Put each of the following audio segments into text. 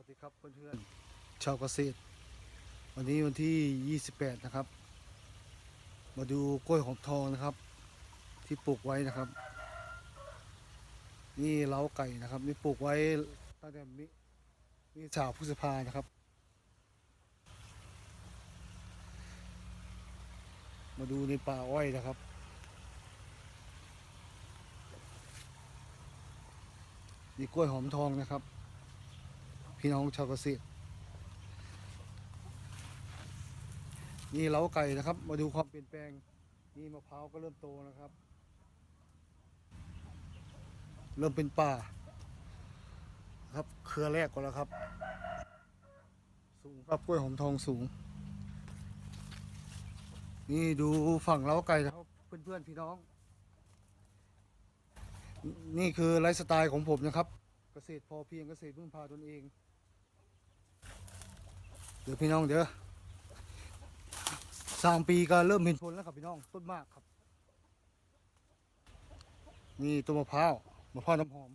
วัสดีครับเพื่อนๆชาวเกษตร วันนี้วันที่ 28 นะครับ มาดูกล้วยหอมทองนะครับ ที่ปลูกไว้นะครับ นี่เล้าไก่นะครับ นี่ปลูกไว้ตั้งแต่มิมีสาวพฤษภานะครับ มาดูในป่าอ้อยนะครับนี่กล้วยหอมทองนะครับ พี่น้องชาวเกษตรนี่เล้าไก่นะครับ มาดูความเปลี่ยนแปลง นี่มะพร้าวก็เริ่มโตนะครับ เริ่มเป็นป่า ครับเครือแรกก่อนแล้วครับ สูงครับกล้วยหอมทองสูง นี่ดูฝั่งเล้าไก่นะครับเพื่อนๆพี่น้อง นี่คือไลฟ์สไตล์ของผมนะครับ เกษตรพอเพียงเกษตรพึ่งพาตนเอง ดี๋ยวพี่น้องเดี๋ยวสามปีก็เริ่มเห็นผลแล้วครับพี่น้องต้นมากครับ นี่ต้นมะพร้าวมะพร้าวน้ำหอม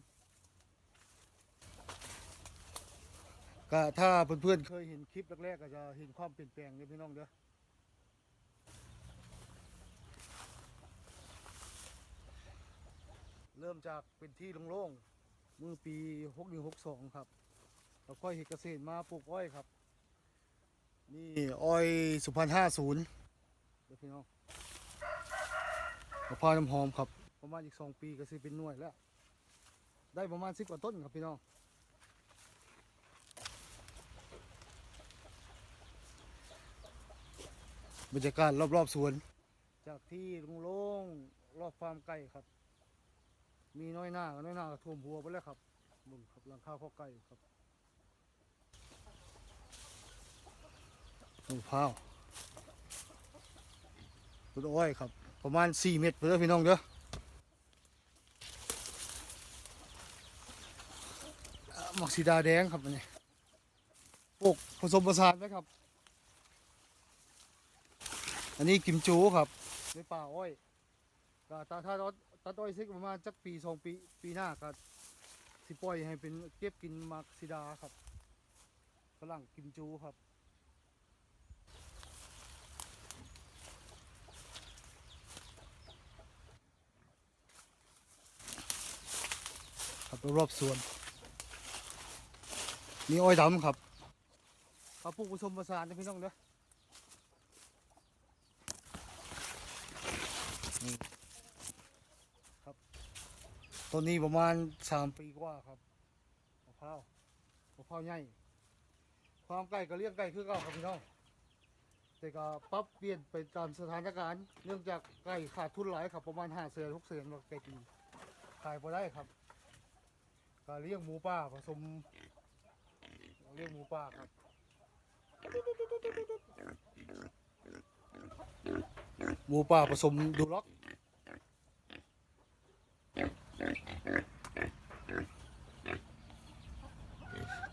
ก็ถ้าเพื่อนๆเคยเห็นคลิปแรกๆก็จะเห็นความเปลี่ยนแปลงเนี่ยพี่น้องเด้อเริ่มจากเป็นที่โล่งๆเมื่อปี6162ครับแล้วก็เห็ดเกษตรมาปลูกอ้อยครับ นี่อ้อยสุพรรณห้าศูนย์เดี๋ยวพี่น้องมะพร้าวน้ำหอมครับ ประมาณอีกสองปีก็สิเป็นหน่วยแล้ว ได้ประมาณสิบกว่าต้นครับพี่น้องบรรยากาศรอบๆสวน จากที่โล่งๆรอบฟาร์มไก่ครับ มีน้อยหน้ากับน้อยหน้าก็ท่วมหัวไปแล้วครับมึงครับหลังข้าวข้อไก่ครับ มะพร้าวต้นอ้อยครับ ประมาณ 4 เมตรเพื่อพี่น้องเด้อหมักสีดาแดงครับอันนี้ปลูกผสมผสานไว้ครับ อันนี้กิมจูครับในป่าอ้อยก็ตาถ้าตัดตัดอ้อยซิกประมาณจักปีสองปีปีหน้าก็สิปล่อยให้เป็นเก็บกินหมักสีดาครับฝรั่งกิมจูครับ รอบสวนนี่อ้อยดำครับเขาปลูกผสมผสานนะพี่น้องเด้อนี่ครับต้นนี้ประมาณสามปีกว่าครับมะพร้าวมะพร้าวใหญ่ความไก่ก็เลี้ยงไก่คือเก่าครับพี่น้องแต่ก็ปรับเปลี่ยนไปตามสถานการณ์ เนื่องจากไก่ขาดทุนหลายครับประมาณห้าเสือทุกเสือเราไก่กินขายพอได้ครับ ก็เลี้ยงหมูป่าผสมเลี้ยงหมูป่าครับหมูป่าผสมดูล็อก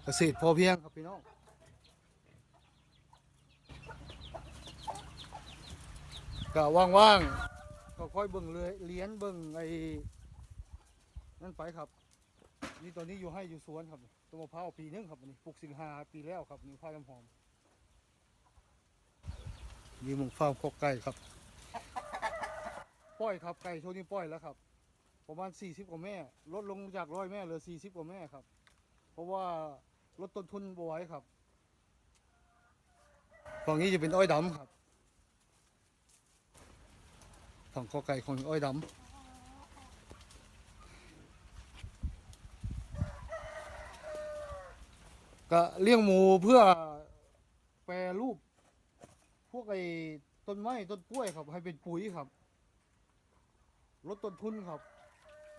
เกษตรพอเพียงครับพี่น้องก็ว่างๆก็ค่อยเบิ่งเลยเลี้ยนเบิ่งไอ้นั่นไปครับ นี่ตอนนี้อยู่ให้อยู่สวนครับต้นมะพร้าวปีหนึงครับนี่ปลูกสิงหาปีแล้วครับนี่มะพร้าน้ำหอมนี่มึงฟาร์มคอกไก่ครับปล่อยครับไก่ช่วงนี้ปล่อยแล้วครับ ประมาณ 40 กว่าแม่ ลดลงจากร้อยแม่เหลือ 40 กว่าแม่ครับ เพราะว่าลดต้นทุนบไหว้ครับฝั่งนี้จะเป็นอ้อยดำครับฝั่งคอกไก่ของอ้อยดำ ก็เลี้ยงหมูเพื่อแปรรูป พวกไอ้ต้นไม้ต้นกล้วยครับ ให้เป็นปุ๋ยครับ ลดต้นทุนครับ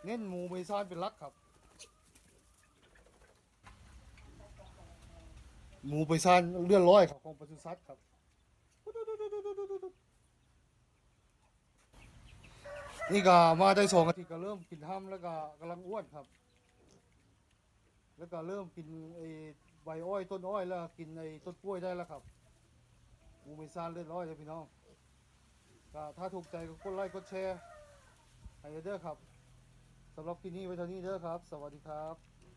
เน้นหมูเมซานเป็นหลักครับ หมูไปซานเลื่อนร้อยครับของปศุสัตว์ครับนี่ก็มาได้สองอาทิตย์ก็เริ่มกินห้ำแล้วก็กำลังอ้วนครับ แล้วก็เริ่มกินไอ ใบอ้อยต้นอ้อยแล้ว กินในต้นกล้วยได้แล้วครับมูเมซานเรียร้อยเลยพี่น้องก็ถ้าถูกใจก็กดไลค์กดแชร์ให้เด้อครับสำหรับที่นี้ไว้เท่านี้เด้อครับ สวัสดีครับ